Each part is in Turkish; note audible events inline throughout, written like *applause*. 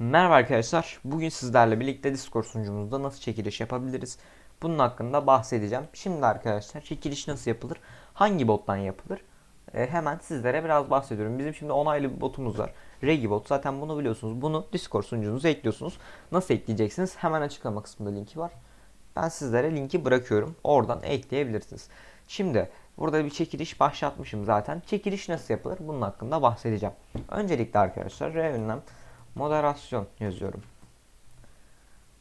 Merhaba arkadaşlar. Bugün sizlerle birlikte Discord sunucumuzda nasıl çekiliş yapabiliriz? Bunun hakkında bahsedeceğim. Şimdi arkadaşlar çekiliş nasıl yapılır? Hangi bottan yapılır? Ee, hemen sizlere biraz bahsediyorum. Bizim şimdi onaylı bir botumuz var. Regibot zaten bunu biliyorsunuz. Bunu Discord sunucunuza ekliyorsunuz. Nasıl ekleyeceksiniz? Hemen açıklama kısmında linki var. Ben sizlere linki bırakıyorum. Oradan ekleyebilirsiniz. Şimdi burada bir çekiliş başlatmışım zaten. Çekiliş nasıl yapılır? Bunun hakkında bahsedeceğim. Öncelikle arkadaşlar R ünlem moderasyon yazıyorum.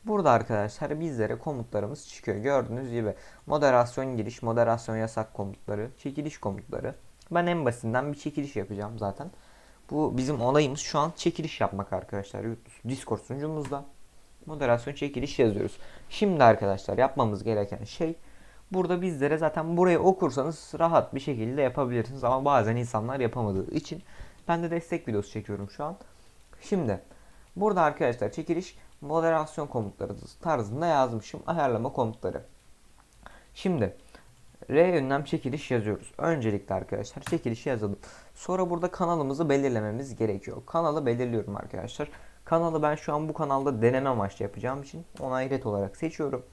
Burada arkadaşlar bizlere komutlarımız çıkıyor. Gördüğünüz gibi moderasyon giriş, moderasyon yasak komutları, çekiliş komutları. Ben en basitinden bir çekiliş yapacağım zaten. Bu bizim olayımız şu an çekiliş yapmak arkadaşlar. Discord sunucumuzda moderasyon çekiliş yazıyoruz. Şimdi arkadaşlar yapmamız gereken şey burada bizlere zaten burayı okursanız rahat bir şekilde yapabilirsiniz ama bazen insanlar yapamadığı için ben de destek videosu çekiyorum şu an. Şimdi burada arkadaşlar çekiliş moderasyon komutları tarzında yazmışım ayarlama komutları. Şimdi R ünlem çekiliş yazıyoruz. Öncelikle arkadaşlar çekilişi yazalım. Sonra burada kanalımızı belirlememiz gerekiyor. Kanalı belirliyorum arkadaşlar. Kanalı ben şu an bu kanalda deneme amaçlı yapacağım için onay ret olarak seçiyorum.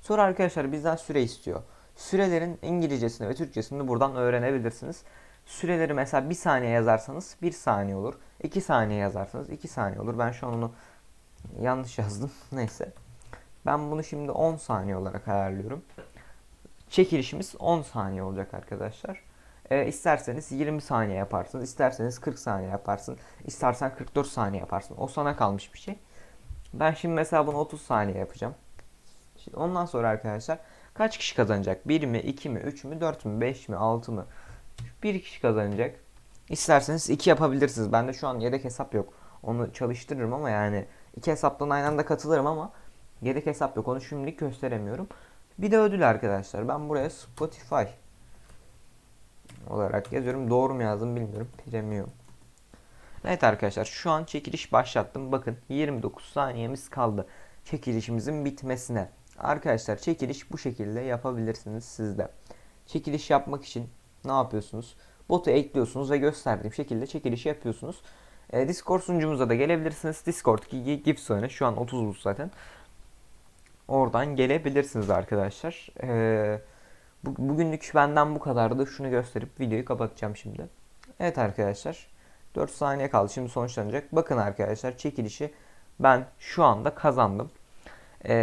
Sonra arkadaşlar bizden süre istiyor. Sürelerin İngilizcesini ve Türkçesini buradan öğrenebilirsiniz. Süreleri mesela 1 saniye yazarsanız 1 saniye olur. 2 saniye yazarsanız 2 saniye olur. Ben şu an onu yanlış yazdım. *laughs* Neyse. Ben bunu şimdi 10 saniye olarak ayarlıyorum. Çekilişimiz 10 saniye olacak arkadaşlar. E, isterseniz 20 saniye yaparsın, isterseniz 40 saniye yaparsın, istersen 44 saniye yaparsın. O sana kalmış bir şey. Ben şimdi mesela bunu 30 saniye yapacağım. Şimdi ondan sonra arkadaşlar kaç kişi kazanacak? 1 mi, 2 mi, 3 mü, 4 mü, 5 mi, 6 mı? Bir kişi kazanacak. İsterseniz 2 yapabilirsiniz. Bende şu an yedek hesap yok. Onu çalıştırırım ama yani iki hesaptan aynı anda katılırım ama yedek hesap yok. Onu şimdilik gösteremiyorum. Bir de ödül arkadaşlar. Ben buraya Spotify olarak yazıyorum. Doğru mu yazdım bilmiyorum. Premium. Evet arkadaşlar şu an çekiliş başlattım. Bakın 29 saniyemiz kaldı. Çekilişimizin bitmesine. Arkadaşlar çekiliş bu şekilde yapabilirsiniz siz de. Çekiliş yapmak için ne yapıyorsunuz? Botu ekliyorsunuz ve gösterdiğim şekilde çekilişi yapıyorsunuz. E, Discord sunucumuza da gelebilirsiniz. Discord oyunu şu an 30 buz zaten. Oradan gelebilirsiniz arkadaşlar. E, bu, bugünlük benden bu kadardı. Şunu gösterip videoyu kapatacağım şimdi. Evet arkadaşlar. 4 saniye kaldı. Şimdi sonuçlanacak. Bakın arkadaşlar çekilişi ben şu anda kazandım. Ee,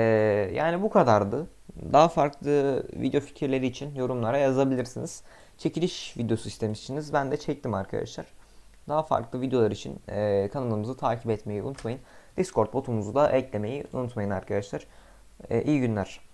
yani bu kadardı. Daha farklı video fikirleri için yorumlara yazabilirsiniz. Çekiliş videosu istemişsiniz. Ben de çektim arkadaşlar. Daha farklı videolar için e, kanalımızı takip etmeyi unutmayın. Discord botumuzu da eklemeyi unutmayın arkadaşlar. E, iyi günler.